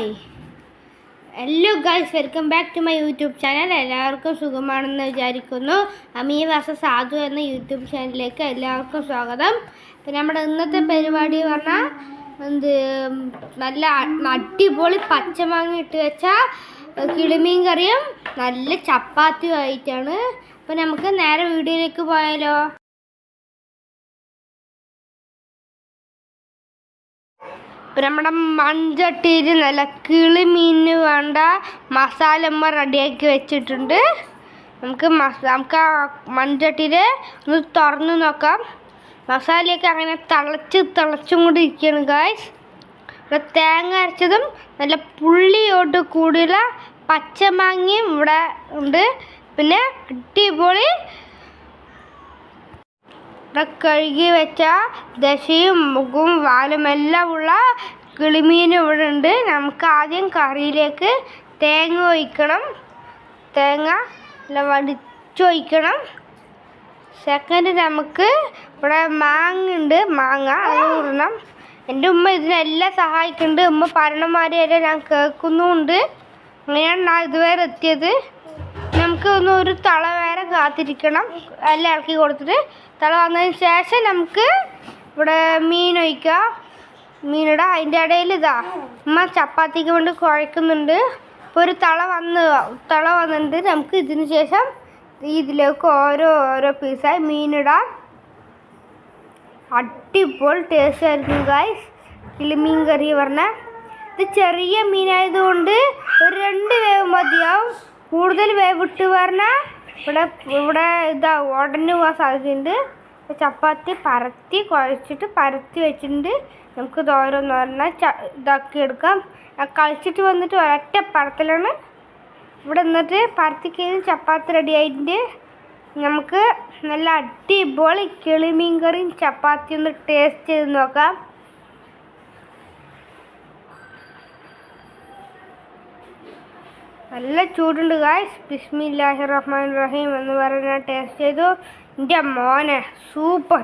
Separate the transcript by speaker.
Speaker 1: Hi hello guys welcome back to my YouTube channel എല്ലാവർക്കും സുഖമാണെന്ന് വിചാരിക്കുന്നു. അമീ വാസ സാധു എന്ന യൂട്യൂബ് ചാനലിലേക്ക് എല്ലാവർക്കും സ്വാഗതം. അപ്പം നമ്മുടെ ഇന്നത്തെ പരിപാടി പറഞ്ഞാൽ എന്ത് നല്ല അടിപൊളി പച്ചമാങ്ങ ഇട്ട് വെച്ച കിളിമീൻ കറിയും നല്ല ചപ്പാത്തിയും ആയിട്ടാണ്. അപ്പോൾ നമുക്ക് നേരെ വീഡിയോയിലേക്ക് പോയാലോ? ഇപ്പം നമ്മുടെ മൺചട്ടിയിൽ നല്ല കിളിമീനിന് വേണ്ട മസാല അമ്മ റെഡിയാക്കി വെച്ചിട്ടുണ്ട്. നമുക്ക് മസ നമുക്ക് ആ മൺചട്ടിയിൽ ഒന്ന് തുറന്ന് നോക്കാം. മസാലയൊക്കെ അങ്ങനെ തിളച്ച് തിളച്ചും കൂടി ഇരിക്കുകയാണ് ഗായ്സ് ഇവിടെ തേങ്ങ അരച്ചതും നല്ല പുള്ളിയോട്ട് കൂടിയുള്ള പച്ചമാങ്ങയും ഇവിടെ ഉണ്ട്. പിന്നെ അടിപൊളി കഴുകി വെച്ച ദശയും മുഖവും വാലും എല്ലാം ഉള്ള കിളിമീൻ ഇവിടെ ഉണ്ട്. നമുക്ക് ആദ്യം കറിയിലേക്ക് തേങ്ങ ഒഴിക്കണം. തേങ്ങ വടിച്ചൊഴിക്കണം സെക്കൻഡ് നമുക്ക് ഇവിടെ മാങ്ങ ഉണ്ട് മാങ്ങ അത് ഇടണം. എന്റെ ഉമ്മ ഇതിനെല്ലാം സഹായിക്കുന്നുണ്ട്. ഉമ്മ പറയണമാതിരി വരെ ഞാൻ കേൾക്കുന്നുമുണ്ട്. അങ്ങനെയാണ് ഞാൻ ഇതുവരെ എത്തിയത്. നമുക്ക് ഒന്ന് ഒരു തള വരെ കാത്തിരിക്കണം. എല്ലാം ഇളക്കി കൊടുത്തിട്ട് തള വന്നതിന് ശേഷം നമുക്ക് ഇവിടെ മീൻ ഒഴിക്കാം. മീനിട അതിന്റെ ഇടയിൽ ഇതാ. അമ്മ ചപ്പാത്തിക്ക് വേണ്ടി കുഴക്കുന്നുണ്ട്. ഇപ്പോൾ ഒരു തള വന്ന് തള വന്നിട്ട് നമുക്ക് ഇതിന് ശേഷം ഇതിലേക്ക് ഓരോ ഓരോ പീസായി മീനിടാം. അടിപൊളി ടേസ്റ്റ് ആയിരിക്കും ഗായ്സ് കിളിമീൻ കറി പറഞ്ഞാൽ ഇത് ചെറിയ മീനായതുകൊണ്ട് ഒരു രണ്ട് വേവ് മതിയാവും. കൂടുതൽ വേവിട്ട് പറഞ്ഞാൽ ഇവിടെ ഇവിടെ ഇതാ ഉടഞ്ഞു പോകാൻ സാധ്യതയുണ്ട്. ചപ്പാത്തി പരത്തി കുഴച്ചിട്ട് പരത്തി വെച്ചിട്ടുണ്ട്. നമുക്ക് ഇത് പറഞ്ഞാൽ ച ഇതാക്കി എടുക്കാം. കളിച്ചിട്ട് വന്നിട്ട് ഒരൊറ്റ പരത്തലാണ്. ഇവിടെ നിന്നിട്ട് പരത്തി കഴിഞ്ഞ് ചപ്പാത്തി റെഡി ആയിട്ടുണ്ട്. നമുക്ക് നല്ല അടിപൊളി കിളിമീൻ കറിയും ചപ്പാത്തി ഒന്ന് ടേസ്റ്റ് ചെയ്ത് നോക്കാം. നല്ല ചൂടുണ്ട് ഗായ്സ് ബിസ്മില്ലാഹി റഹ്മാൻ റഹീം എന്ന് പറഞ്ഞ ടേസ്റ്റ് ചെയ്തു. എന്റെ മോനെ സൂപ്പർ